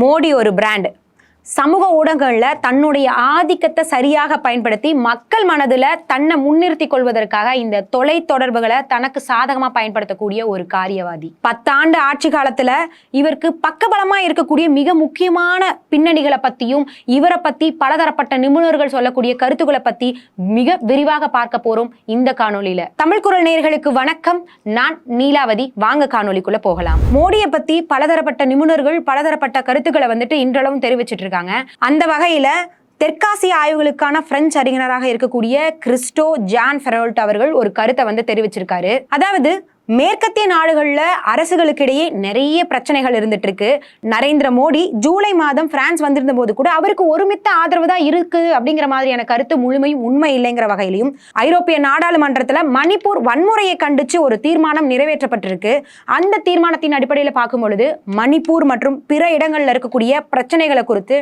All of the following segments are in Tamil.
மோடி ஒரு பிராண்ட். சமூக ஊடகங்களில் தன்னுடைய ஆதிக்கத்தை சரியாக பயன்படுத்தி மக்கள் மனதில் தன்னை முன்னிறுத்தி கொள்வதற்காக இந்த தொலை தொடர்புகளை தனக்கு சாதகமாக பயன்படுத்தக்கூடிய ஒரு காரியவாதி. பத்தாண்டு ஆட்சி காலத்தில் இவருக்கு பக்கபலமாக இருக்கக்கூடிய மிக முக்கியமான பின்னணிகளை பற்றியும் இவரை பற்றி பலதரப்பட்ட நிபுணர்கள் சொல்லக்கூடிய கருத்துக்களை பற்றி மிக விரிவாக பார்க்க போகிறோம் இந்த காணொலியில் தமிழ் குரல் நேயர்களுக்கு வணக்கம். நான் நீலாவதி. வாங்க காணொலிக்குள்ளே போகலாம். மோடியை பற்றி பலதரப்பட்ட நிபுணர்கள் பலதரப்பட்ட கருத்துக்களை வந்துட்டு இன்றளவும் தெரிவிச்சிட்டு இருக்காங்க. அந்த வகையில தெற்காசிய ஆய்வுகளுக்கான பிரெஞ்சு அறிஞராக இருக்கக்கூடிய கிறிஸ்டோ ஜான் ஃபெரோல்ட் அவர்கள் ஒரு கருத்தை வந்து தெரிவிச்சிருக்காரு. அதாவது மேற்கத்திய நாடுகளில் அரசுகளுக்கிடையே நிறைய பிரச்சனைகள் இருந்துட்டு இருக்கு நரேந்திர மோடி ஜூலை மாதம் பிரான்ஸ் வந்திருந்த போது கூட அவருக்கு ஒருமித்த ஆதரவு தான் இருக்கு அப்படிங்கிற மாதிரியான கருத்து முழுமையும் உண்மை இல்லைங்கிற வகையிலையும் ஐரோப்பிய நாடாளுமன்றத்தில் மணிப்பூர் வன்முறையை கண்டிச்சு ஒரு தீர்மானம் நிறைவேற்றப்பட்டிருக்கு. அந்த தீர்மானத்தின் அடிப்படையில் பார்க்கும் பொழுது மணிப்பூர் மற்றும் பிற இடங்களில் இருக்கக்கூடிய பிரச்சனைகளை குறித்து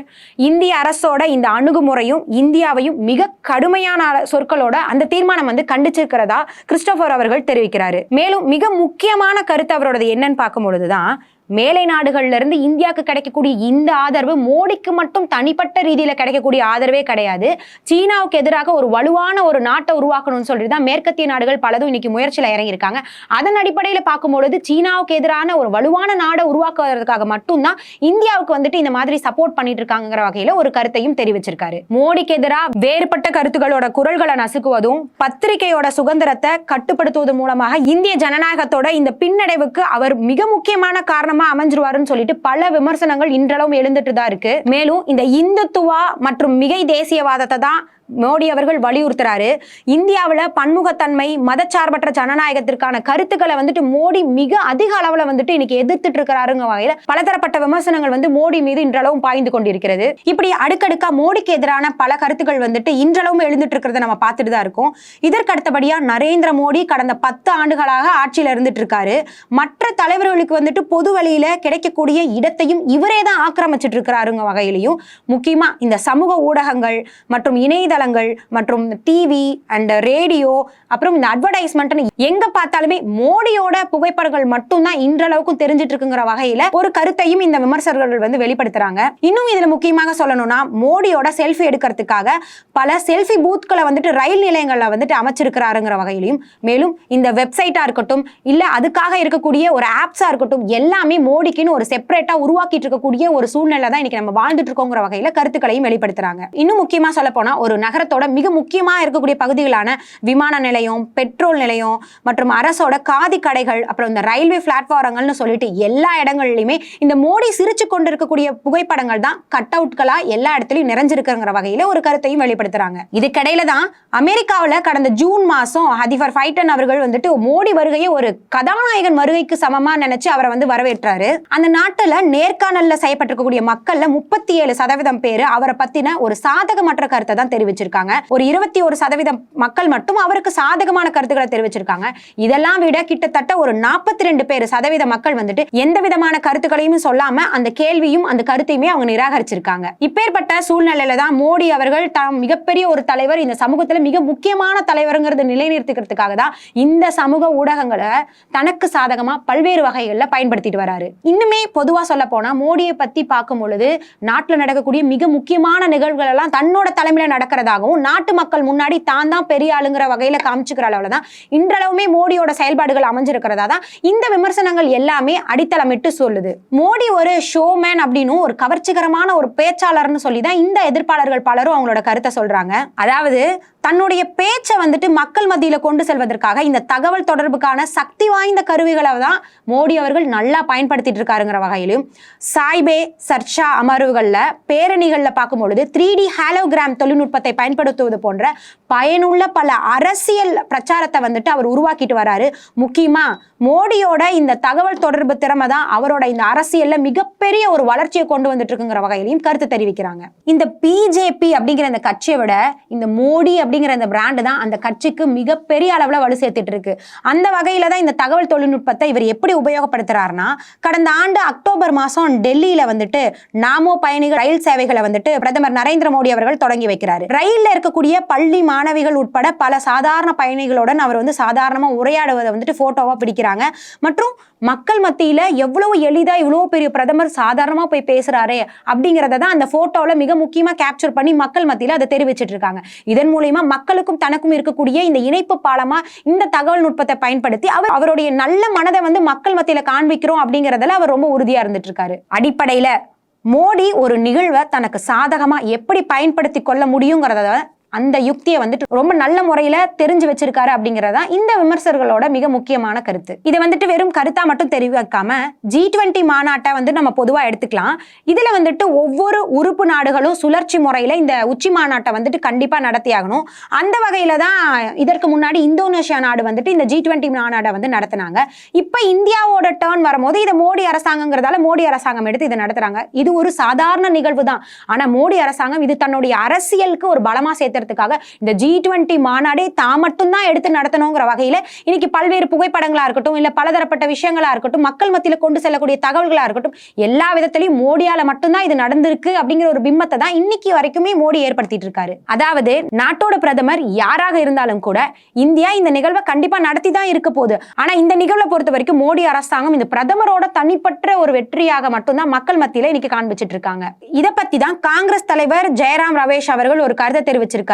இந்திய அரசோட இந்த அணுகுமுறையும் இந்தியாவையும் மிக கடுமையான சொற்களோட அந்த தீர்மானம் வந்து கண்டிச்சிருக்கிறதா கிறிஸ்டோபர் அவர்கள் தெரிவிக்கிறாரு. மேலும் மிக முக்கியமான கருத்து அவரோடது என்னன்னு பார்க்கும் பொழுதுதான் மேலை நாடுகள்ல இருந்து இந்தியாவுக்கு கிடைக்கக்கூடிய இந்த ஆதரவு மோடிக்கு மட்டும் தனிப்பட்ட ரீதியில கிடைக்கக்கூடிய ஆதரவே கிடையாது. சீனாவுக்கு எதிராக ஒரு வலுவான ஒரு நாட்டை உருவாக்கணும்னு சொல்லிட்டு தான் மேற்கத்திய நாடுகள் பலதும் இன்னைக்கு முயற்சியில் இறங்கியிருக்காங்க. அதன் அடிப்படையில் பார்க்கும்பொழுது சீனாவுக்கு எதிரான ஒரு வலுவான நாடை உருவாக்குவதற்காக மட்டும்தான் இந்தியாவுக்கு வந்துட்டு இந்த மாதிரி சப்போர்ட் பண்ணிட்டு இருக்காங்கிற வகையில ஒரு கருத்தையும் தெரிவிச்சிருக்காரு. மோடிக்கு எதிராக வேறுபட்ட கருத்துக்களோட குரல்களை நசுக்குவதும் பத்திரிகையோட சுதந்திரத்தை கட்டுப்படுத்துவது மூலமாக இந்திய ஜனநாயகத்தோட இந்த பின்னடைவுக்கு அவர் மிக முக்கியமான காரணம் அமைஞ்சிருவாருன்னு சொல்லிட்டு பல விமர்சனங்கள் இன்றளவும் எழுந்துட்டு தான் இருக்கு. மேலும் இந்த இந்துத்துவா மற்றும் மிகை தேசியவாதத்தை தான் மோடி அவர்கள் வலியுறுத்துறாரு. இந்தியாவில் பன்முகத்தன்மை மதச்சார்பற்ற ஜனநாயகத்திற்கான கருத்துக்களை வந்துட்டு மோடி மிக அதிக அளவில் வந்துட்டு இன்னைக்கு எதிர்த்துட்டு இருக்கிறாருங்க வகையில் பலதரப்பட்ட விமர்சனங்கள் வந்து மோடி மீது இன்றளவும் பாய்ந்து கொண்டிருக்கிறது. இப்படி அடுக்கடுக்கா மோடிக்கு எதிரான பல கருத்துக்கள் வந்துட்டு இன்றளவும் எழுந்துட்டு இருக்கிறத நம்ம பார்த்துட்டு தான் இருக்கோம். இதற்கு அடுத்தபடியா நரேந்திர மோடி கடந்த பத்து ஆண்டுகளாக ஆட்சியில் இருந்துட்டு இருக்காரு மற்ற தலைவர்களுக்கு வந்துட்டு பொது வழியில கிடைக்கக்கூடிய இடத்தையும் இவரே தான் ஆக்கிரமிச்சிட்டு இருக்கிறாருங்க வகையிலையும். முக்கியமா இந்த சமூக ஊடகங்கள் மற்றும் இணையதளங்கள் மற்றும் டிவி அண்ட் ரேடியோ அப்புறம் இந்த அட்வர்டைஸ்மெண்ட்னு எங்க பார்த்தாலுமே மோடியோட புகைப்படங்கள் மட்டும்தான் இன்றளவுக்கும் தெரிஞ்சிட்டு இருக்குங்கிற வகையில ஒரு கருத்தையும் இந்த விமர்சகர்கள் வந்து வெளிப்படுத்துறாங்க. இன்னும் இதுல முக்கியமாக சொல்லணும்னா மோடியோட செல்ஃபி எடுக்கிறதுக்காக பல செல்ஃபி பூத்களை வந்துட்டு ரயில் நிலையங்களில் வந்துட்டு அமைச்சிருக்கிறாருங்கிற வகையிலையும் மேலும் இந்த வெப்சைட்டா இருக்கட்டும் இல்ல அதுக்காக இருக்கக்கூடிய ஒரு ஆப்ஸா இருக்கட்டும் எல்லாமே மோடிக்குன்னு ஒரு செப்பரேட்டா உருவாக்கிட்டு இருக்கக்கூடிய ஒரு சூழ்நிலை தான் இன்னைக்கு நம்ம வாழ்ந்துட்டு இருக்கோங்கிற வகையில கருத்துக்களையும் வெளிப்படுத்துறாங்க. இன்னும் முக்கியமா சொல்ல போனா ஒரு நகரத்தோட மிக முக்கியமா இருக்கக்கூடிய பகுதிகளான விமான நிலையம் பெட்ரோல் நிலையம் மற்றும் அரசோட காதி கடைகள் அப்புறம் இந்த ரயில்வே பிளாட்ஃபாரங்கள்னு சொல்லிட்டு எல்லா இடங்கள்லையுமே இந்த மோடி சிரிச்சு கொண்டு இருக்கக்கூடிய புகைப்படங்கள் தான் கட் அவுட்களாக எல்லா இடத்துலயும் நிறைஞ்சிருக்குங்கிற வகையில ஒரு கருத்தையும் வெளிப்படுத்துறாங்க. இதுக்கிடையில தான் அமெரிக்காவில் கடந்த ஜூன் மாசம் ஹதிஃபர் ஃபைட்டன் அவர்கள் வந்துட்டு மோடி வருகையை ஒரு கதாநாயகன் வருகைக்கு சமமா நினைச்சு அவரை வந்து வரவேற்றாரு. அந்த நாட்டில் நேர்காணலில் செய்யப்பட்டிருக்கக்கூடிய மக்கள்ல முப்பத்தி ஏழு சதவீதம் பேர் அவரை பத்தின ஒரு சாதகமற்ற கருத்தை தான் தெரிவிச்சிருக்காங்க. ஒரு இருபத்தி ஒரு சதவீதம் மக்கள் மட்டும் அவருக்கு சாதகமான கருத்துக்களை தெரிவிச்சிருக்காங்க. இதெல்லாம் விட கிட்டத்தட்ட ஒரு நாற்பத்தி ரெண்டு பேர் சதவீத மக்கள் வந்துட்டு எந்த விதமான கருத்துக்களையும் சொல்லாம அந்த கேள்வியும் அந்த கருத்தையுமே அவங்க நிராகரிச்சிருக்காங்க. இப்பேற்பட்ட சூழ்நிலையில தான் மோடி அவர்கள் தாம் மிகப்பெரிய ஒரு தலைவர் இந்த சமூகத்துல மிக முக்கியமான தலைவருங்கிறத நிலைநிறுத்திக்கிறதுக்காக தான் இந்த சமூக ஊடகங்களை தனக்கு சாதகமா பல்வேறு வகைகளில் பயன்படுத்திட்டு வராரு. இன்னுமே பொதுவா சொல்ல போனா மோடியை பத்தி பார்க்கும் பொழுது நாட்டுல நடக்கக்கூடிய மிக முக்கியமான நிகழ்வுகள் எல்லாம் தன்னோட தலைமையில நடக்கிறதாகவும் நாட்டு மக்கள் முன்னாடி தான் தான் பெரிய ஆளுங்கிற வகையில காமிச்சுக்கிற அளவுல தான் இன்றளவுமே மோடியோட செயல்பாடுகள் அமைஞ்சிருக்கிறதா தான் இந்த விமர்சனங்கள் எல்லாமே அடித்தளமிட்டு சொல்லுது. மோடி ஒரு ஷோமேன் அப்படின்னு ஒரு கவர்ச்சிகரமான ஒரு பேச்சாளர்னு சொல்லி தான் இந்த எதிர்ப்பாளர்கள் பலரும் அவங்களோட கருத்தை சொல்றாங்க. அதாவது தன்னுடைய பேச்சை வந்துட்டு மக்கள் மத்தியில் கொண்டு செல்வதற்காக இந்த தகவல் தொடர்புக்கான சக்தி வாய்ந்த கருவிகளை தான் மோடி அவர்கள் நல்லா பயன்படுத்திட்டு இருக்காருங்கிற வகையிலும் சாய்பே சர்ச்சா அமர்வுகளில் பேரணிகளில் பார்க்கும் பொழுது த்ரீ டி ஹாலோகிராம் தொழில்நுட்பத்தை பயன்படுத்துவது போன்ற பயனுள்ள பல அரசியல் பிரச்சாரத்தை வந்துட்டு அவர் உருவாக்கிட்டு வராரு. முக்கியமாக மோடியோட இந்த தகவல் தொடர்பு திறமை தான் அவரோட இந்த அரசியல்ல மிகப்பெரிய ஒரு வளர்ச்சியை கொண்டு வந்துட்டு இருக்குங்கிற வகையிலையும் கருத்து தெரிவிக்கிறாங்க. இந்த பிஜேபி அப்படிங்கிற இந்த கட்சியை விட இந்த மோடி அப்படிங்கிற இந்த பிராண்டு தான் அந்த கட்சிக்கு மிகப்பெரிய அளவுல வலு சேர்த்துட்டு இருக்கு அந்த வகையில தான் இந்த தகவல் தொழில்நுட்பத்தை இவர் எப்படி உபயோகப்படுத்துறாருன்னா கடந்த ஆண்டு அக்டோபர் மாசம் டெல்லியில வந்துட்டு நாமோ பயணிகள் ரயில் சேவைகளை வந்துட்டு பிரதமர் நரேந்திர மோடி அவர்கள் தொடங்கி வைக்கிறாரு. ரயில்ல இருக்கக்கூடிய பள்ளி மாணவிகள் உட்பட பல சாதாரண பயணிகளுடன் அவர் வந்து சாதாரணமா உரையாடுவதை வந்துட்டு போட்டோவா பிடிக்கிறாங்க மற்றும் மக்கள் மத்தியில எவ்வளவு எளிதா இவ்வளவு பெரிய பிரதமர் சாதாரணமா போய் பேசுறாரே அப்படிங்கறத தான் அந்த போட்டோல மிக முக்கியமா கேப்சர் பண்ணி மக்கள் மத்தியில அதை தெரிவிச்சிட்டு இருக்காங்க. இதன் மூலியமா மக்களுக்கும் தனக்கும் இருக்கக்கூடிய இந்த இணைப்பு பாலமா இந்த தகவல் நுட்பத்தை பயன்படுத்தி அவர் அவருடைய நல்ல மனதை வந்து மக்கள் மத்தியில காண்பிக்கிறோம் அப்படிங்கறதுல அவர் ரொம்ப உறுதியா இருந்துட்டு இருக்காரு. அடிப்படையில மோடி ஒரு நிகழ்வை தனக்கு சாதகமா எப்படி பயன்படுத்தி கொள்ள முடியுங்கிறத அந்த யுக்தியை வந்துட்டு ரொம்ப நல்ல முறையில தெரிஞ்சு வச்சிருக்காரு அப்படிங்கறதா இந்த விமர்சகர்களோட மிக முக்கியமான கருத்து. இதை வந்துட்டு வெறும் கருத்தா மட்டும் தெரிவிக்காம ஜி டுவெண்ட்டி மாநாட்டை வந்து நம்ம பொதுவா எடுத்துக்கலாம். இதுல வந்துட்டு ஒவ்வொரு உறுப்பு நாடுகளும் சுழற்சி முறையில இந்த உச்சி மாநாட்டை வந்துட்டு கண்டிப்பா நடத்தியாகணும் அந்த வகையில தான் இதற்கு முன்னாடி இந்தோனேஷியா நாடு வந்துட்டு இந்த ஜி டுவெண்ட்டி மாநாட்டை வந்து நடத்தினாங்க. இப்ப இந்தியாவோட டேர்ன் வரும்போது இதை மோடி அரசாங்கங்கிறதால மோடி அரசாங்கம் எடுத்து இதை நடத்துறாங்க. இது ஒரு சாதாரண நிகழ்வு தான் ஆனா மோடி அரசாங்கம் இது தன்னுடைய அரசியலுக்கு ஒரு பலமா சேர்த்துறதுக்காக இந்த ஜி டுவெண்ட்டி மாநாடே தான் மட்டும்தான் எடுத்து நடத்தணுங்கிற வகையில் இன்னைக்கு பல்வேறு புகைப்படங்களா இருக்கட்டும் இல்ல பலதரப்பட்ட விஷயங்களா இருக்கட்டும் மக்கள் மத்தியில் கொண்டு செல்லக்கூடிய தகவல்களாக இருக்கட்டும் எல்லா விதத்திலையும் மோடியால மட்டும்தான் இது நடந்திருக்கு அப்படிங்கிற ஒரு பிம்பத்தை தான் இன்னைக்கு வரைக்குமே மோடி ஏற்படுத்திட்டு இருக்காரு. அதாவது நாட்டோட பிரதமர் யாராக இருந்தாலும் கூட இந்தியா இந்த நிகழ்வை கண்டிப்பா நடத்தி தான் இருக்க போகுது. ஆனா இந்த நிகழ்வை பொறுத்த வரைக்கும் மோடி அரசாங்கம் இந்த பிரதமரோட தனிப்பட்ட ஒரு வெற்றியாக மட்டும்தான் மக்கள் மத்தியில இன்னைக்கு காண்பிச்சிட்டு இருக்காங்க. இதை பத்தி தான் காங்கிரஸ் தலைவர் ஜெயராம் ரமேஷ் அவர்கள் ஒரு கருத்தை தெரிவிச்சிருக்காரு.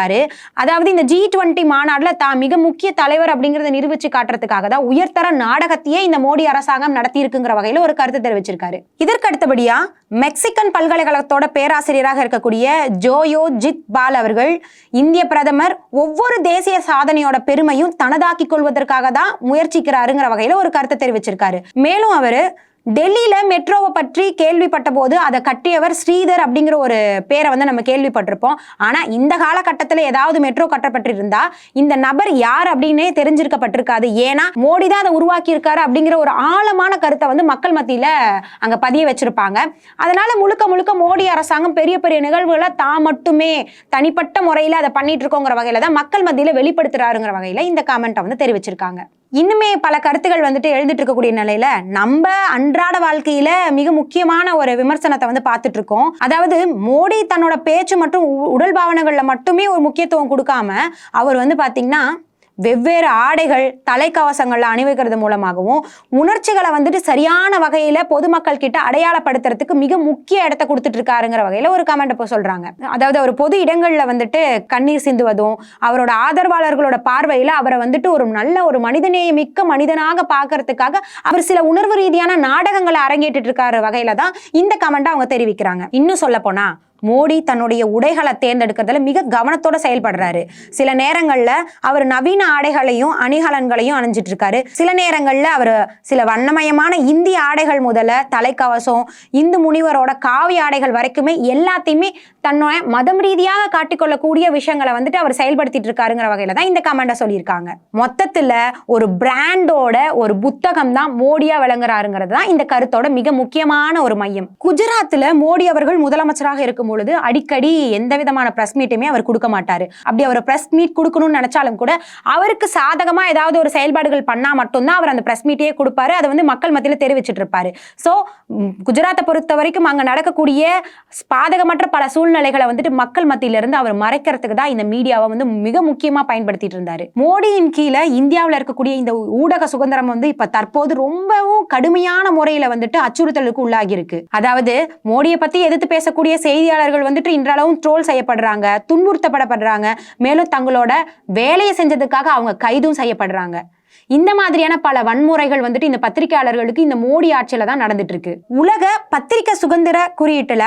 அதாவது இந்த ஜி டுவெண்ட்டி மாநாடுல தான் மிக முக்கிய தலைவர் அப்படிங்கிறத நிரூபிச்சு காட்டுறதுக்காக தான் உயர்தர நாடகத்தையே இந்த மோடி அரசாங்கம் நடத்தி இருக்குங்கிற வகையில ஒரு கருத்து தெரிவிச்சிருக்காரு. இதற்கு அடுத்தபடியா மெக்சிகன் பல்கலைக்கழகத்தோட பேராசிரியராக இருக்கக்கூடிய ஜோயோ ஜித் பால் அவர்கள் இந்திய பிரதமர் ஒவ்வொரு தேசிய சாதனையோட பெருமையும் தனதாக்கி கொள்வதற்காக தான் முயற்சிக்கிறாருங்கிற வகையில ஒரு கருத்தை தெரிவிச்சிருக்காரு. மேலும் அவரு டெல்லியில மெட்ரோவை பற்றி கேள்விப்பட்ட போது அதை கட்டியவர் ஸ்ரீதர் அப்படிங்கிற ஒரு பேரை வந்து நம்ம கேள்விப்பட்டிருப்போம். ஆனா இந்த காலகட்டத்தில் ஏதாவது மெட்ரோ கட்டப்பட்டிருந்தா இந்த நபர் யார் அப்படின்னே தெரிஞ்சிருக்கப்பட்டிருக்காது. ஏன்னா மோடி தான் அதை உருவாக்கி இருக்காரு அப்படிங்கிற ஒரு ஆழமான கருத்தை வந்து மக்கள் மத்தியில அங்க பதிய வச்சிருப்பாங்க. அதனால முழுக்க முழுக்க மோடி அரசாங்கம் பெரிய பெரிய நிகழ்வுகளை தான் மட்டுமே தனிப்பட்ட முறையில் அதை பண்ணிட்டு இருக்கோங்கிற வகையில தான் மக்கள் மத்தியில வெளிப்படுத்துறாருங்கிற வகையில இந்த காமெண்ட்டை வந்து தெரிவிச்சிருக்காங்க. இன்னுமே பல கருத்துகள் வந்துட்டு எழுதிட்டு இருக்கக்கூடிய நிலையில நம்ம அன்றாட வாழ்க்கையில மிக முக்கியமான ஒரு விமர்சனத்தை வந்து பார்த்துட்டு இருக்கோம் அதாவது மோடி தன்னோட பேச்சு மற்றும் உ- உடல் பாவனைகள்ல மட்டுமே ஒரு முக்கியத்துவம் கொடுக்காம அவர் வந்து பாத்தீங்கன்னா வெவ்வேறு ஆடைகள் தலைக்கவசங்கள் அணிவிக்கிறது மூலமாகவும் உணர்ச்சிகளை வந்துட்டு சரியான வகையில பொதுமக்கள் கிட்ட அடையாளப்படுத்துறதுக்கு மிக முக்கிய இடத்த கொடுத்துட்டு இருக்காருங்கிற வகையில ஒரு கமெண்ட் இப்போ சொல்றாங்க. அதாவது அவர் பொது இடங்கள்ல வந்துட்டு கண்ணீர் சிந்துவதும் அவரோட ஆதரவாளர்களோட பார்வையில அவரை வந்துட்டு ஒரு நல்ல ஒரு மனிதநேய மிக்க மனிதனாக பார்க்கறதுக்காக அவர் சில உணர்வு ரீதியான நாடகங்களை அரங்கேற்றிட்டு இருக்காரு வகையில தான் இந்த கமெண்ட் அவங்க தெரிவிக்கிறாங்க. இன்னும் சொல்ல போனா மோடி தன்னுடைய உடைகளை தேர்ந்தெடுக்கிறதுல மிக கவனத்தோட செயல்படுறாரு. சில நேரங்கள்ல அவர் நவீன ஆடைகளையும் அணிகலன்களையும் அணிஞ்சிட்டு இருக்காரு சில நேரங்கள்ல அவர் சில வண்ணமயமான இந்திய ஆடைகள் முதல்ல தலைக்கவசம் இந்து முனிவரோட காவி ஆடைகள் வரைக்குமே எல்லாத்தையுமே தன்னோட மதம் ரீதியாக காட்டிக்கொள்ளக்கூடிய விஷயங்களை வந்துட்டு அவர் செயல்படுத்திட்டு இருக்காருங்கிற வகையில தான் இந்த கமெண்டை சொல்லியிருக்காங்க. மொத்தத்துல ஒரு பிராண்டோட ஒரு புத்தகம் தான் மோடியா விளங்குறாருங்கிறது தான் இந்த கருத்தோட மிக முக்கியமான ஒரு மையம். குஜராத்ல மோடி அவர்கள் முதலமைச்சராக இருக்கும் பொழுது அடிக்கடி எந்த விதமான பிரஸ் மீட்டுமே அவர் கொடுக்க மாட்டாரு. அப்படி அவர் பிரஸ் மீட் கொடுக்கணும்னு நினைச்சாலும் கூட அவருக்கு சாதகமா ஏதாவது ஒரு செயல்பாடுகள் பண்ணா மட்டும்தான் அவர் அந்த பிரஸ் மீட்டையே கொடுப்பாரு. அதை வந்து மக்கள் மத்தியில் தெரிவிச்சிட்டு இருப்பாரு. ஸோ குஜராத்தை பொறுத்த வரைக்கும் அங்க நடக்கக்கூடிய பாதகமற்ற பல சூழ்நிலைகளை வந்துட்டு மக்கள் மத்தியில இருந்து அவர் மறைக்கிறதுக்கு தான் இந்த மீடியாவை வந்து மிக முக்கியமா பயன்படுத்திட்டு இருந்தாரு. மோடியின் கீழே இந்தியாவில் இருக்கக்கூடிய இந்த ஊடக சுதந்திரம் வந்து இப்ப தற்போது ரொம்பவும் கடுமையான முறையில வந்துட்டு அச்சுறுத்தலுக்கு உள்ளாகி இருக்கு அதாவது மோடியை பத்தி எதிர்த்து பேசக்கூடிய செய்தியாளர்கள் வந்துட்டு இன்றளவும் ட்ரோல் செய்யப்படுறாங்க துன்புறுத்தப்படப்படுறாங்க மேலும் தங்களோட வேலையை செஞ்சதுக்காக அவங்க கைதும் செய்யப்படுறாங்க. இந்த மாதிரியான பல வன்முறைகள் வந்துட்டு இந்த பத்திரிகையாளர்களுக்கு இந்த மோடி ஆட்சியில தான் நடந்துட்டு இருக்கு உலக பத்திரிகை சுதந்திர குறியீட்டுல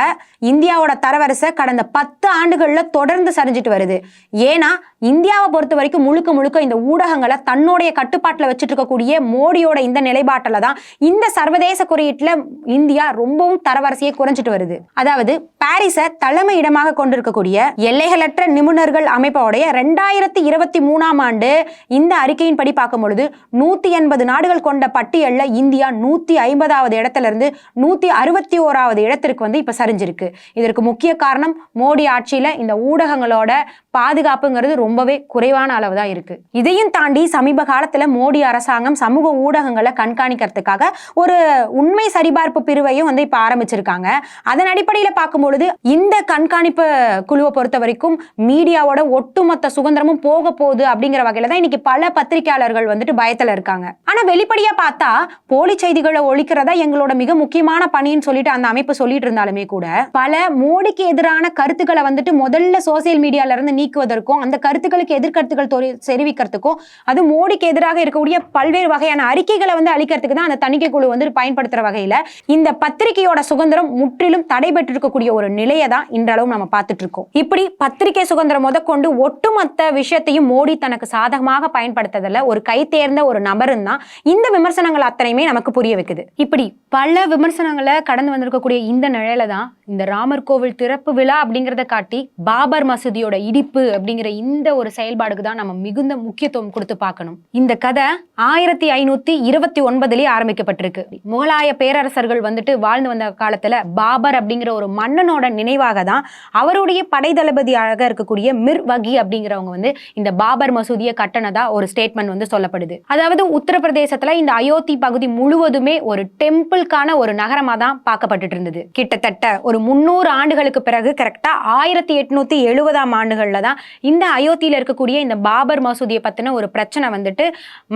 இந்தியாவோட தரவரிசை கடந்த பத்து ஆண்டுகள்ல தொடர்ந்து சரிஞ்சிட்டு வருது. ஏன்னா இந்தியாவை பொறுத்த வரைக்கும் முழுக்க முழுக்க இந்த ஊடகங்களை தன்னுடைய கட்டுப்பாட்டில் வச்சுட்டு இருக்கக்கூடிய மோடியோட இந்த நிலைப்பாட்டில் தான் இந்த சர்வதேச குறியீட்டில் இந்தியா ரொம்பவும் தரவரிசையை குறைஞ்சிட்டு வருது. அதாவது பாரிஸை தலைமை இடமாக கொண்டிருக்கக்கூடிய எல்லைகளற்ற நிபுணர்கள் அமைப்போடைய ரெண்டாயிரத்தி இருபத்தி மூணாம் ஆண்டு இந்த அறிக்கையின் படி பார்க்கும் பொழுது நூத்தி எண்பது நாடுகள் கொண்ட பட்டியலில் இந்தியா நூத்தி ஐம்பதாவது இடத்துல இருந்து நூத்தி அறுபத்தி ஓராவது இடத்திற்கு வந்து இப்ப சரிஞ்சிருக்கு. இதற்கு முக்கிய காரணம் மோடி ஆட்சியில இந்த ஊடகங்களோட பாதுகாப்புங்கிறது ரொம்ப ரொம்பவே குறைவான அளவு தான் இருக்கு. இதையும் தாண்டி சமீப காலத்துல மோடி அரசாங்கம் சமூக ஊடகங்களை கண்காணிக்கிறதுக்காக ஒரு உண்மை சரிபார்ப்பு பிரிவையும் வந்து இப்ப ஆரம்பிச்சிருக்காங்க. அதன் அடிப்படையில பார்க்கும் பொழுது இந்த கண்காணிப்பு குழுவை பொறுத்த வரைக்கும் மீடியாவோட ஒட்டுமொத்த சுதந்திரமும் போக போகுது அப்படிங்கிற வகையில தான் இன்னைக்கு பல பத்திரிகையாளர்கள் வந்துட்டு பயத்துல இருக்காங்க. ஆனா வெளிப்படையா பார்த்தா போலி செய்திகளை ஒழிக்கிறதா எங்களோட மிக முக்கியமான பணின்னு சொல்லிட்டு அந்த அமைப்பு சொல்லிட்டு இருந்தாலுமே கூட பல மோடிக்கு எதிரான கருத்துக்களை வந்துட்டு முதல்ல சோசியல் மீடியால இருந்து நீக்குவதற்கும் அந்த கருத்து கருத்துக்களுக்கு எதிர்கருத்துக்கள் தெரிவிக்கிறதுக்கும் அது மோடிக்கு எதிராக இருக்கக்கூடிய பல்வேறு வகையான அறிக்கைகளை வந்து அளிக்கிறதுக்கு தான் அந்த தணிக்கை குழு வந்து பயன்படுத்துற வகையில இந்த பத்திரிகையோட சுதந்திரம் முற்றிலும் தடைபெற்றிருக்கக்கூடிய ஒரு நிலையை தான் இன்றளவும் நம்ம பார்த்துட்டு இருக்கோம் இப்படி பத்திரிகை சுதந்திரம் முதற்கொண்டு ஒட்டுமொத்த விஷயத்தையும் மோடி தனக்கு சாதகமாக பயன்படுத்ததில் ஒரு கை தேர்ந்த ஒரு நபரும் தான் இந்த விமர்சனங்கள் அத்தனையுமே நமக்கு புரிய வைக்குது. இப்படி பல விமர்சனங்களை கடந்து வந்திருக்கக்கூடிய இந்த நிலையில தான் இந்த ராமர் கோவில் திறப்பு விழா அப்படிங்கிறத காட்டி பாபர் மசூதியோட இடிப்பு அப்படிங்கிற இந்த இந்த ஒரு செயல்பாடுக்கு தான் நம்ம மிகுந்த முக்கியத்துவம் கொடுத்து பார்க்கணும். இந்த கதை ஆயிரத்தி ஐநூத்தி இருபத்தி ஒன்பதுலயே ஆரம்பிக்கப்பட்டிருக்கு. முகலாய பேரரசர்கள் வந்துட்டு வாழ்ந்து வந்த காலத்துல பாபர் அப்படிங்கிற ஒரு மன்னனோட நினைவாக தான் அவருடைய படை தளபதியாக இருக்கக்கூடிய மிர் வகி அப்படிங்கிறவங்க வந்து இந்த பாபர் மசூதியை கட்டணதா ஒரு ஸ்டேட்மெண்ட் வந்து சொல்லப்படுது. அதாவது உத்தரப்பிரதேசத்துல இந்த அயோத்தி பகுதி முழுவதுமே ஒரு டெம்பிள்கான ஒரு நகரமா தான் பார்க்கப்பட்டு இருந்தது. கிட்டத்தட்ட ஒரு முன்னூறு ஆண்டுகளுக்கு பிறகு கரெக்டா ஆயிரத்தி எட்நூத்தி எழுபதாம் ஆண்டுகள்ல தான் இந்த அயோத்தி அயோத்தியில் இருக்கக்கூடிய இந்த பாபர் மசூதியை பற்றின ஒரு பிரச்சனை வந்துட்டு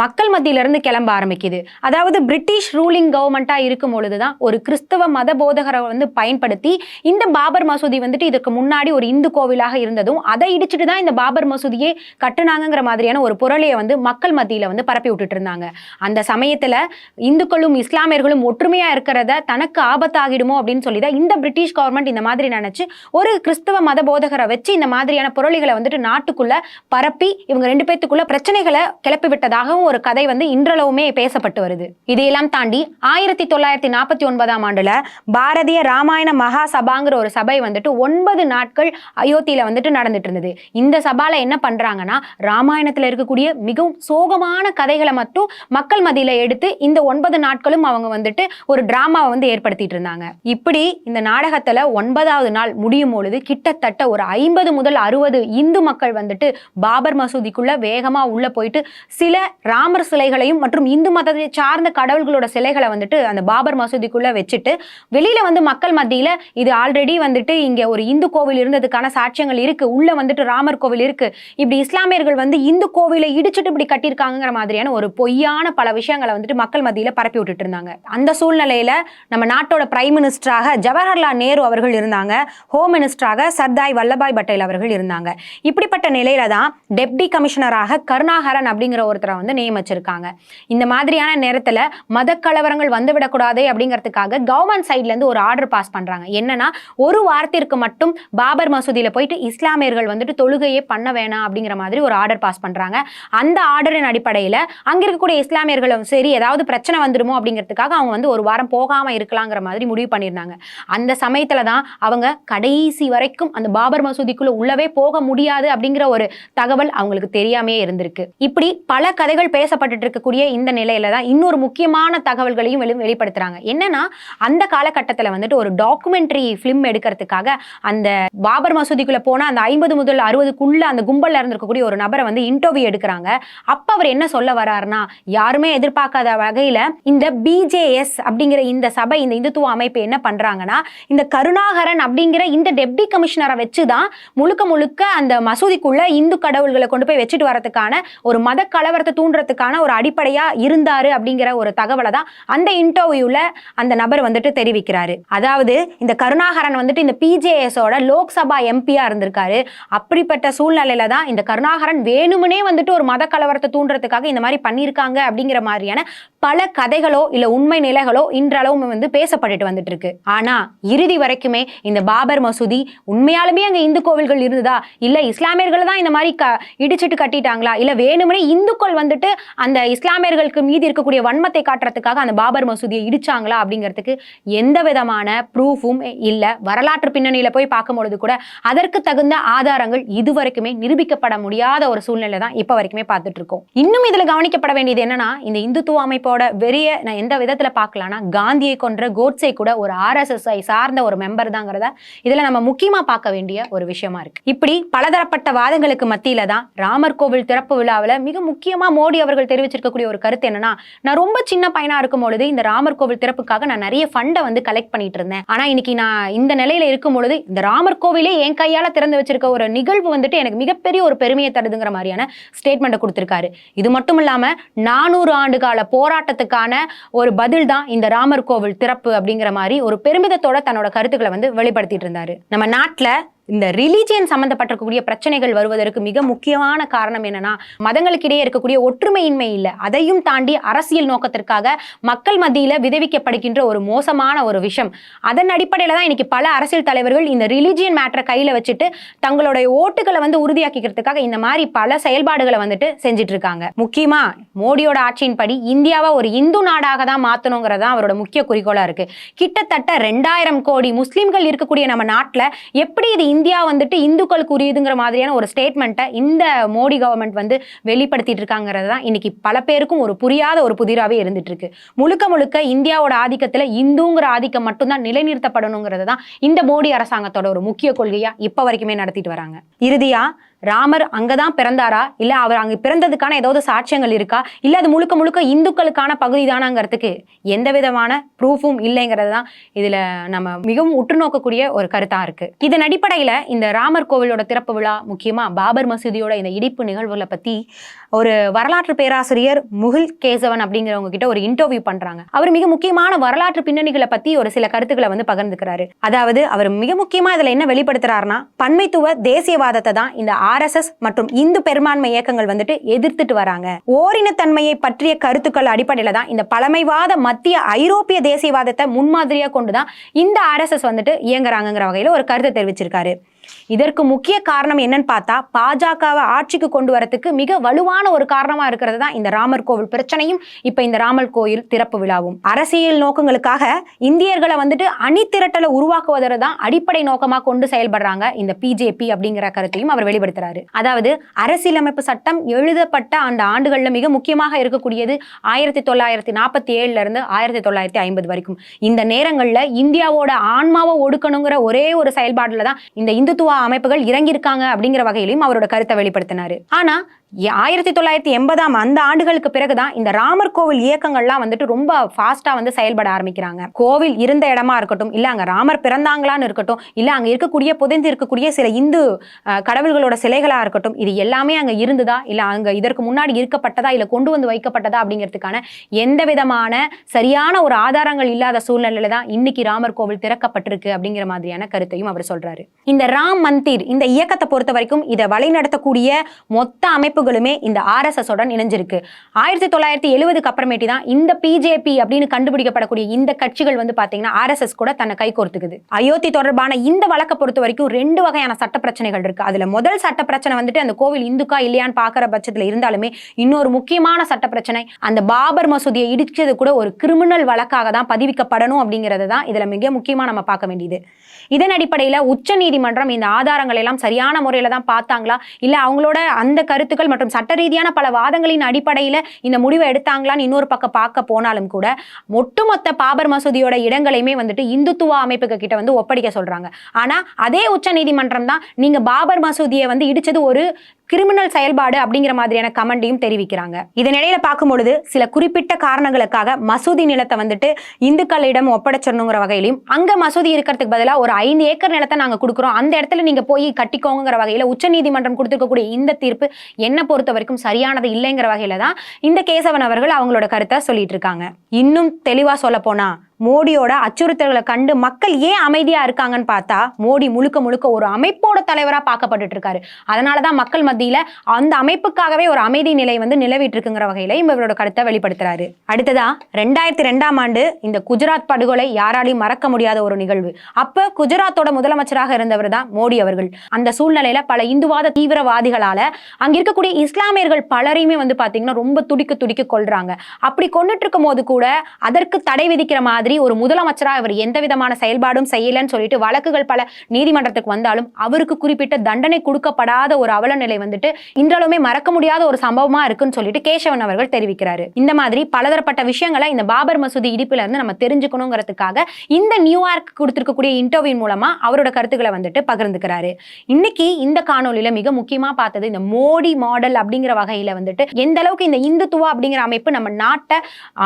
மக்கள் மத்தியிலிருந்து கிளம்ப ஆரம்பிக்குது. அதாவது பிரிட்டிஷ் ரூலிங் கவர்மெண்ட்டாக இருக்கும் பொழுது தான் ஒரு கிறிஸ்தவ மத போதகரை வந்து பயன்படுத்தி இந்த பாபர் மசூதி வந்துட்டு இதுக்கு முன்னாடி ஒரு இந்து கோவிலாக இருந்ததும் அதை இடிச்சிட்டு தான் இந்த பாபர் மசூதியை கட்டுனாங்கிற மாதிரியான ஒரு புரளையை வந்து மக்கள் மத்தியில் வந்து பரப்பி விட்டுட்டு இருந்தாங்க. அந்த சமயத்தில் இந்துக்களும் இஸ்லாமியர்களும் ஒற்றுமையாக இருக்கிறத தனக்கு ஆபத்தாகிடுமோ அப்படின்னு சொல்லி தான் இந்த பிரிட்டிஷ் கவர்மெண்ட் இந்த மாதிரி நினச்சி ஒரு கிறிஸ்தவ மத போதகரை வச்சு இந்த மாதிரியான புரளிகளை வந்துட்டு நாட்டுக்குள்ள பரப்பி இவங்க ரெண்டு பேத்துக்குள்ள பிரச்சனைகளை கிளப்பி விட்டதாகவும் ஒரு கதை வந்து இன்றளவுமே பேசப்பட்டு வருது. இதையெல்லாம் தாண்டி ஆயிரத்தி தொள்ளாயிரத்தி நாற்பத்தி ஒன்பதாம் ஆண்டுல பாரதிய ராமாயண மகா சபாங்கிற ஒரு சபை வந்துட்டு ஒன்பது நாட்கள் அயோத்தியில வந்துட்டு நடந்துட்டு இருந்தது. இந்த சபால என்ன பண்றாங்கன்னா ராமாயணத்துல இருக்கக்கூடிய மிகவும் சோகமான கதைகளை மட்டும் மக்கள் மத்தியில எடுத்து இந்த ஒன்பது நாட்களும் அவங்க வந்துட்டு ஒரு டிராமாவை வந்து ஏற்படுத்திட்டு இருந்தாங்க. இப்படி இந்த நாடகத்துல ஒன்பதாவது நாள் முடியும் பொழுது கிட்டத்தட்ட ஒரு ஐம்பது முதல் அறுபது இந்து மக்கள் வந்துட்டு பாபர் மசூதிக்குள்ள வேகமா உள்ள போயிட்டு சில ராமர் சிலைகளையும் மற்றும் இந்து மதத்தை சார்ந்த கடவுள்களோட சிலைகளை வந்துட்டு அந்த பாபர் மசூதிக்குள்ள வச்சுட்டு வெளியில வந்து மக்கள் மத்தியில இது ஆல்ரெடி வந்துட்டு இங்க ஒரு இந்து கோவில் இருந்ததுக்கான சாட்சியங்கள் இருக்கு. உள்ள வந்துட்டு ராமர் கோவில் இருக்கு. இப்படி இஸ்லாமியர்கள் வந்து இந்து கோவிலை இடிச்சிட்டு இப்படி கட்டியிருக்காங்கிற மாதிரியான ஒரு பொய்யான பல விஷயங்களை வந்துட்டு மக்கள் மத்தியில பரப்பி விட்டுட்டு இருந்தாங்க. அந்த சூழ்நிலையில நம்ம நாட்டோட பிரைம் மினிஸ்டராக ஜவஹர்லால் நேரு அவர்கள் இருந்தாங்க. ஹோம் மினிஸ்டராக சர்தாய் வல்லபாய் பட்டேல் அவர்கள் இருந்தாங்க. இப்படிப்பட்ட நிலையில தான் டெப்டி கமிஷனராக கருணாகரன் அப்படிங்கிற ஒருத்தரை வந்து நியமிச்சிருக்காங்க. இந்த மாதிரியான நேரத்தில் மத கலவரங்கள் வந்துவிடக்கூடாதே அப்படிங்கிறதுக்காக கவர்மெண்ட் சைட்லேருந்து ஒரு ஆர்டர் பாஸ் பண்றாங்க. என்னன்னா ஒரு வாரத்திற்கு மட்டும் பாபர் மசூதியில் போயிட்டு இஸ்லாமியர்கள் வந்துட்டு தொழுகையே பண்ண வேணாம் அப்படிங்கிற மாதிரி ஒரு ஆர்டர் பாஸ் பண்றாங்க. அந்த ஆர்டரின் அடிப்படையில அங்கே இருக்கக்கூடிய இஸ்லாமியர்களும் சரி ஏதாவது பிரச்சனை வந்துடுமோ அப்படிங்கிறதுக்காக அவங்க வந்து ஒரு வாரம் போகாம இருக்கலாங்கிற மாதிரி முடிவு பண்ணியிருந்தாங்க. அந்த சமயத்தில் தான் அவங்க கடைசி வரைக்கும் அந்த பாபர் மசூதிக்குள்ளே உள்ளவே போக முடியாது அப்படிங்கிற ஒரு ஒரு தகவல் அவங்களுக்கு தெரியாமையே இருந்திருக்கு. இப்படி பல கதைகள் பேசப்பட்டுட்டு இருக்கக்கூடிய இந்த நிலையில தான் இன்னொரு முக்கியமான தகவல்களையும் வெளி வெளிப்படுத்துறாங்க. என்னன்னா அந்த காலகட்டத்தில் வந்துட்டு ஒரு டாக்குமெண்ட்ரி ஃபிலிம் எடுக்கிறதுக்காக அந்த பாபர் மசூதிக்குள்ள போனால் அந்த ஐம்பது முதல் அறுபதுக்குள்ள அந்த கும்பல்ல இருந்திருக்கக்கூடிய ஒரு நபரை வந்து இன்டர்வியூ எடுக்கிறாங்க. அப்ப அவர் என்ன சொல்ல வராருன்னா யாருமே எதிர்பார்க்காத வகையில இந்த பிஜேஎஸ் அப்படிங்கிற இந்த சபை இந்த இந்துத்துவ அமைப்பு என்ன பண்றாங்கன்னா இந்த கருணாகரன் அப்படிங்கிற இந்த டெப்டி கமிஷனரை வச்சு தான் முழுக்க முழுக்க அந்த மசூதிக்குள்ள இந்து கடவுள்களை கொண்டு போய் வச்சுட்டு வரதுக்கான ஒரு மத கலவரத்தை தூண்டுறதுக்கான ஒரு அடிப்படையாக இருந்தார் அப்படிங்கிற ஒரு தகவலை தான் அந்த இன்டர்வியூவில் அந்த நபர் வந்துட்டு தெரிவிக்கிறாரு. அதாவது இந்த கருணாகரன் வந்துட்டு இந்த பிஜேஎஸோட லோக்சபா எம்பியாக இருந்திருக்காரு. அப்படிப்பட்ட சூழ்நிலையில தான் இந்த கருணாகரன் வேணுமனே வந்துட்டு ஒரு மத கலவரத்தை தூண்டுறதுக்காக இந்த மாதிரி பண்ணியிருக்காங்க அப்படிங்கிற மாதிரியான பல கதைகளோ இல்லை உண்மை நிலைகளோ இன்றளவும் வந்து பேசப்பட்டுட்டு வந்துட்டு இருக்கு ஆனா இறுதி வரைக்குமே இந்த பாபர் மசூதி உண்மையாலுமே அங்கே இந்து கோவில்கள் இருந்ததா? இல்லை இஸ்லாமியர்கள் தான் இந்த மாதிரி க இடிச்சிட்டு கட்டிட்டாங்களா? இல்லை வேணுமனே இந்துக்கள் வந்துட்டு அந்த இஸ்லாமியர்களுக்கு மீதி இருக்கக்கூடிய வன்மத்தை காட்டுறதுக்காக அந்த பாபர் மசூதியை இடிச்சாங்களா? அப்படிங்கிறதுக்கு எந்த விதமான ப்ரூஃபும் இல்லை. வரலாற்று பின்னணியில் போய் பார்க்கும் பொழுது கூட அதற்கு தகுந்த ஆதாரங்கள் இதுவரைக்குமே நிரூபிக்கப்பட முடியாத ஒரு சூழ்நிலை தான் இப்போ வரைக்குமே பார்த்துட்டு இருக்கோம் இன்னும் இதில் கவனிக்கப்பட வேண்டியது என்னன்னா இந்த இந்துத்துவ அமைப்பு அமைப்போட வெறிய நான் எந்த விதத்தில் பார்க்கலாம்னா காந்தியை கொன்ற கோட்ஸே கூட ஒரு ஆர்எஸ்எஸ்ஐ சார்ந்த ஒரு மெம்பர் தாங்கிறத இதுல நம்ம முக்கியமா பார்க்க வேண்டிய ஒரு விஷயமா இருக்கு. இப்படி பலதரப்பட்ட வாதங்களுக்கு மத்தியில தான் ராமர் கோவில் திறப்பு விழாவில் மிக முக்கியமா மோடி அவர்கள் தெரிவிச்சிருக்கக்கூடிய ஒரு கருத்து என்னன்னா நான் ரொம்ப சின்ன பையனாக இருக்கும் பொழுது இந்த ராமர் கோவில் திறப்புக்காக நான் நிறைய ஃபண்டை வந்து கலெக்ட் பண்ணிட்டு இருந்தேன். ஆனால் இன்னைக்கு நான் இந்த நிலையில இருக்கும் பொழுது இந்த ராமர் கோவிலே என் கையால் திறந்து வச்சிருக்க ஒரு நிகழ்வு வந்துட்டு எனக்கு மிகப்பெரிய ஒரு பெருமையை தருதுங்கிற மாதிரியான ஸ்டேட்மெண்ட்டை கொடுத்துருக்காரு. இது மட்டும் இல்லாமல் நானூறு ஆண்டு கால போராட்டத்துக்கான ஒரு பதில் தான் இந்த ராமர் கோவில் திறப்பு அப்படிங்கிற மாதிரி ஒரு பெருமிதத்தோட தன்னோட கருத்துக்களை வந்து வெளிப்படுத்திட்டு இருந்தாரு. நம்ம நாட்டில் இந்த ரிலீஜியன் சம்மந்தப்பட்டிருக்கக்கூடிய பிரச்சனைகள் வருவதற்கு மிக முக்கியமான காரணம் என்னன்னா மதங்களுக்கிடையே இருக்கக்கூடிய ஒற்றுமையின்மை இல்லை. அதையும் தாண்டி அரசியல் நோக்கத்திற்காக மக்கள் மத்தியில் விதவிக்கப்படுகின்ற ஒரு மோசமான ஒரு விஷயம் அதன் அடிப்படையில் தான் இன்னைக்கு பல அரசியல் தலைவர்கள் இந்த ரிலீஜியன் மேட்டரை கையில் வச்சுட்டு தங்களுடைய ஓட்டுகளை வந்து உறுதியாக்கிக்கிறதுக்காக இந்த மாதிரி பல செயல்பாடுகளை வந்துட்டு செஞ்சுட்டு இருக்காங்க முக்கியமா மோடியோட ஆட்சியின்படி இந்தியாவை ஒரு இந்து நாடாக தான் மாற்றணுங்கிறது தான் அவரோட முக்கிய குறிக்கோளாக இருக்கு. கிட்டத்தட்ட ரெண்டாயிரம் கோடி முஸ்லீம்கள் இருக்கக்கூடிய நம்ம நாட்டில் எப்படி இது இந்தியா வந்துட்டு இந்துக்களுக்கு உரியதுங்கிற மாதிரியான ஒரு ஸ்டேட்மெண்ட்டை இந்த மோடி கவர்மெண்ட் வந்து வெளிப்படுத்திட்டு இருக்காங்கிறது தான் இன்னைக்கு பல பேருக்கும் ஒரு புரியாத ஒரு புதிராகவே இருந்துட்டு இருக்கு முழுக்க முழுக்க இந்தியாவோட ஆதிக்கத்தில் இந்துங்கிற ஆதிக்கம் மட்டும்தான் நிலைநிறுத்தப்படணுங்கிறது தான் இந்த மோடி அரசாங்கத்தோட ஒரு முக்கிய கொள்கையாக இப்போ வரைக்குமே நடத்திட்டு வராங்க. இறுதியாக ராமர் அங்கே தான் பிறந்தாரா? இல்லை அவர் அங்கே பிறந்ததுக்கான ஏதாவது சாட்சியங்கள் இருக்கா? இல்லை அது முழுக்க முழுக்க இந்துக்களுக்கான பகுதி தானாங்கிறதுக்கு எந்த விதமான ப்ரூஃபும் இல்லைங்கிறது தான் இதில் நம்ம மிகவும் உற்று நோக்கக்கூடிய ஒரு கருத்தாக இருக்குது இதன் அடிப்படையில் இந்த ராமர் கோவிலோட திறப்பு விழா முக்கியமாக பாபர் மசூதியோட இந்த இடிப்பு நிகழ்வுகளை பற்றி ஒரு வரலாற்று பேராசிரியர் முகில் கேசவன் அப்படிங்கிறவங்க கிட்ட ஒரு இன்டர்வியூ பண்ணுறாங்க அவர் மிக முக்கியமான வரலாற்று பின்னணிகளை பற்றி ஒரு சில கருத்துக்களை வந்து பகிர்ந்துக்கிறாரு. அதாவது அவர் மிக முக்கியமாக இதில் என்ன வெளிப்படுத்துறாருன்னா பன்மைத்துவ தேசியவாதத்தை தான் இந்த ஆர்எஸ்எஸ் மற்றும் இந்து பெரும்பான்மை இயக்கங்கள் வந்துட்டு எதிர்த்துட்டு வராங்க. ஓரினத்தன்மையை பற்றிய கருத்துக்கள் அடிப்படையில தான் இந்த பழமைவாத மத்திய ஐரோப்பிய தேசியவாதத்தை முன்மாதிரியாக கொண்டு தான் இந்த ஆர்எஸ்எஸ் வந்துட்டு இயங்குறாங்கிற வகையில் ஒரு கருத்தை தெரிவிச்சிருக்காரு. இதற்கு முக்கிய காரணம் என்னன்னு பார்த்தா பாஜகவை ஆட்சிக்கு கொண்டு வரத்துக்கு மிக வலுவான ஒரு காரணமா இருக்கிறது தான் இந்த ராமர் கோவில் பிரச்சனையும் இப்போ இந்த ராமர் கோயில் திறப்பு விழாவும். அரசியல் நோக்கங்களுக்காக இந்தியர்களை வந்துட்டு அணி திரட்டலை உருவாக்குவதை தான் அடிப்படை நோக்கமாக கொண்டு செயல்படுறாங்க இந்த பிஜேபி அப்படிங்கிற கருத்தையும் அவர் வெளிப்படுத்துறாரு. அதாவது அரசியலமைப்பு சட்டம் எழுதப்பட்ட அந்த ஆண்டுகளில் மிக முக்கியமாக இருக்கக்கூடியது ஆயிரத்தி தொள்ளாயிரத்தி நாற்பத்தி ஏழுல இருந்து ஆயிரத்தி தொள்ளாயிரத்தி ஐம்பது வரைக்கும். இந்த நேரங்களில் இந்தியாவோட ஆன்மாவை ஒடுக்கணுங்கிற ஒரே ஒரு செயல்பாடுல தான் இந்த இந்துத்துவ அமைப்புகள் இறங்கியிருக்காங்க அப்படிங்கிற வகையிலையும் அவரோட கருத்தை வெளிப்படுத்தினாரு. ஆனா ஆயிரத்தி தொள்ளாயிரத்தி எண்பதாம் அந்த ஆண்டுகளுக்கு பிறகுதான் இந்த ராமர் கோவில் இயக்கங்கள்லாம் வந்துட்டு ரொம்ப ஃபாஸ்டா வந்து செயல்பட ஆரம்பிக்கிறாங்க. கோவில் இருந்த இடமா இருக்கட்டும் இல்ல அங்க ராமர் பிறந்தாங்களான்னு இருக்கட்டும் இல்ல அங்க இருக்கக்கூடிய புதைந்து இருக்கக்கூடிய சில இந்து கடவுள்களோட சிலைகளா இருக்கட்டும் இது எல்லாமே அங்க இருந்ததா இல்ல அங்க இதற்கு முன்னாடி இருக்கப்பட்டதா இல்ல கொண்டு வந்து வைக்கப்பட்டதா அப்படிங்கிறதுக்கான எந்த விதமான சரியான ஒரு ஆதாரங்கள் இல்லாத சூழ்நிலையில தான் இன்னைக்கு ராமர் கோவில் திறக்கப்பட்டிருக்கு அப்படிங்கிற மாதிரியான கருத்தையும் அவர் சொல்றாரு. இந்த ராம் மந்திர் இந்த இயக்கத்தை பொறுத்த வரைக்கும் இதை வழிநடத்தக்கூடிய மொத்த அமைப்புகளுமே இந்த ஆர்எஸ்எஸோடன் இணைஞ்சிருக்கு. ஆயிரத்தி தொள்ளாயிரத்தி எழுபதுக்கு அப்புறமேட்டி தான் இந்த பிஜேபி அப்படின்னு கண்டுபிடிக்கப்படக்கூடிய இந்த கட்சிகள் வந்து பார்த்தீங்கன்னா ஆர்எஸ்எஸ் கூட தன்னை கை கோர்த்துக்குது. அயோத்தி தொடர்பான இந்த வழக்கை பொறுத்த வரைக்கும் ரெண்டு வகையான சட்ட பிரச்சனைகள் இருக்கு. அதுல முதல் சட்ட பிரச்சனை வந்துட்டு அந்த கோவில் இந்துக்கா இல்லையான்னு பார்க்குற பட்சத்தில் இருந்தாலுமே இன்னொரு முக்கியமான சட்ட பிரச்சனை அந்த பாபர் மசூதியை இடிச்சது கூட ஒரு கிரிமினல் வழக்காக தான் பதிவிக்கப்படணும் அப்படிங்கிறது தான் இதில் மிக முக்கியமாக நம்ம பார்க்க வேண்டியது. இதன் அடிப்படையில் உச்சநீதிமன்றம் இந்த ஆதாரங்களை எல்லாம் சரியான முறையில் தான் பார்த்தாங்களா? இல்லை அவங்களோட அந்த கருத்துக்கள் மற்றும் சட்ட ரீதியான பல வாதங்களின் அடிப்படையில் இந்த முடிவை எடுத்தாங்களான்னு இன்னொரு பக்கம் பார்க்க போனாலும் கூட ஒட்டுமொத்த பாபர் மசூதியோட இடங்களையுமே வந்துட்டு இந்துத்துவ அமைப்புக்கு கிட்ட வந்து ஒப்படைக்க சொல்கிறாங்க ஆனால் அதே உச்சநீதிமன்றம் தான் நீங்கள் பாபர் மசூதியை வந்து இடித்தது ஒரு கிரிமினல் செயல்பாடு அப்படிங்கிற மாதிரியான கமெண்டையும் தெரிவிக்கிறாங்க. இதனிடையில பார்க்கும் பொழுது சில குறிப்பிட்ட காரணங்களுக்காக மசூதி நிலத்தை வந்துட்டு இந்துக்களிடம் ஒப்படைச்சிடணுங்கிற வகையிலும் அங்க மசூதி இருக்கிறதுக்கு பதிலாக ஒரு ஐந்து ஏக்கர் நிலத்தை நாங்க கொடுக்குறோம். அந்த இடத்துல நீங்க போய் கட்டிக்கோங்கிற வகையில உச்சநீதிமன்றம் கொடுத்துருக்கக்கூடிய இந்த தீர்ப்பு என்ன பொறுத்த வரைக்கும் சரியானது இல்லைங்கிற வகையில தான் இந்த கேசவன் அவர்கள் அவங்களோட கருத்தை சொல்லிட்டு இருக்காங்க. இன்னும் தெளிவா சொல்ல போனா மோடியோட அச்சுறுத்தல்களை கண்டு மக்கள் ஏன் அமைதியா இருக்காங்கன்னு பார்த்தா மோடி முழுக்க முழுக்க ஒரு அமைப்போட தலைவரா பார்க்கப்பட்டுட்டு இருக்காரு அதனாலதான் மக்கள் மத்தியில அந்த அமைப்புக்காகவே ஒரு அமைதி நிலை வந்து நிலவிட்டு இருக்குங்கிற வகையில இவரோட கருத்தை வெளிப்படுத்துறாரு. அடுத்ததா ரெண்டாயிரத்தி ரெண்டாம் ஆண்டு இந்த குஜராத் படுகொலை யாராலையும் மறக்க முடியாத ஒரு நிகழ்வு. அப்ப குஜராத்தோட முதலமைச்சராக இருந்தவர் தான் மோடி அவர்கள். அந்த சூழ்நிலையில பல இந்துவாத தீவிரவாதிகளால அங்க இருக்கக்கூடிய இஸ்லாமியர்கள் பலரையுமே வந்து பாத்தீங்கன்னா ரொம்ப துடிக்க துடிக்க கொள்றாங்க அப்படி கொண்டுட்டு இருக்கும் போது கூட அதற்கு தடை விதிக்கிற மாதிரி மாதிரி ஒரு முதலமைச்சராக அவர் எந்த விதமான செயல்பாடும் செய்யலன்னு சொல்லிட்டு வழக்குகள் பல நீதிமன்றத்துக்கு வந்தாலும் அவருக்கு குறிப்பிட்ட தண்டனை கொடுக்கப்படாத ஒரு அவல நிலை வந்துட்டு இன்றளவுமே மறக்க முடியாத ஒரு சம்பவமா இருக்குன்னு சொல்லிட்டு கேசவன் அவர்கள் தெரிவிக்கிறாரு. இந்த மாதிரி பலதரப்பட்ட விஷயங்களை இந்த பாபர் மசூதி இடிப்புல இருந்து நம்ம தெரிஞ்சுக்கணுங்கிறதுக்காக இந்த நியூயார்க் கொடுத்திருக்கக்கூடிய இன்டர்வியூ மூலமா அவரோட கருத்துக்களை வந்துட்டு பகிர்ந்துக்கிறாரு. இன்னைக்கு இந்த காணொலியில மிக முக்கியமா பார்த்தது இந்த மோடி மாடல் அப்படிங்கிற வகையில வந்துட்டு எந்த அளவுக்கு இந்த இந்துத்துவா அப்படிங்கிற அமைப்பு நம்ம நாட்டை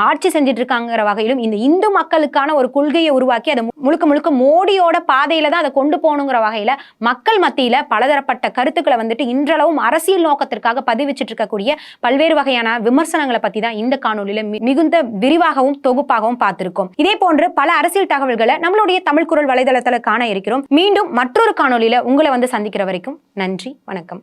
ஆட்சி செஞ்சுட்டு இருக்காங்கிற வகையிலும் இந்த இந்து மக்களுக்கான ஒரு கொள்கையை உருவாக்கி அதை முழுக்க முழுக்க மோடியோட பாதையில தான் அதை கொண்டு போகணுங்கிற வகையில மக்கள் மத்தியில பலதரப்பட்ட கருத்துக்களை வந்துட்டு இன்றளவும் அரசியல் நோக்கத்திற்காக பதிவிச்சிட்டு இருக்கக்கூடிய பல்வேறு வகையான விமர்சனங்களை பத்தி தான் இந்த காணொலியில மிகுந்த விரிவாகவும் தொகுப்பாகவும் பார்த்திருக்கோம். இதே போன்று பல அரசியல் தகவல்களை நம்மளுடைய தமிழ் குரல் வலைதளத்துல காண இருக்கிறோம். மீண்டும் மற்றொரு காணொலியில உங்களை வந்து சந்திக்கிற வரைக்கும் நன்றி வணக்கம்.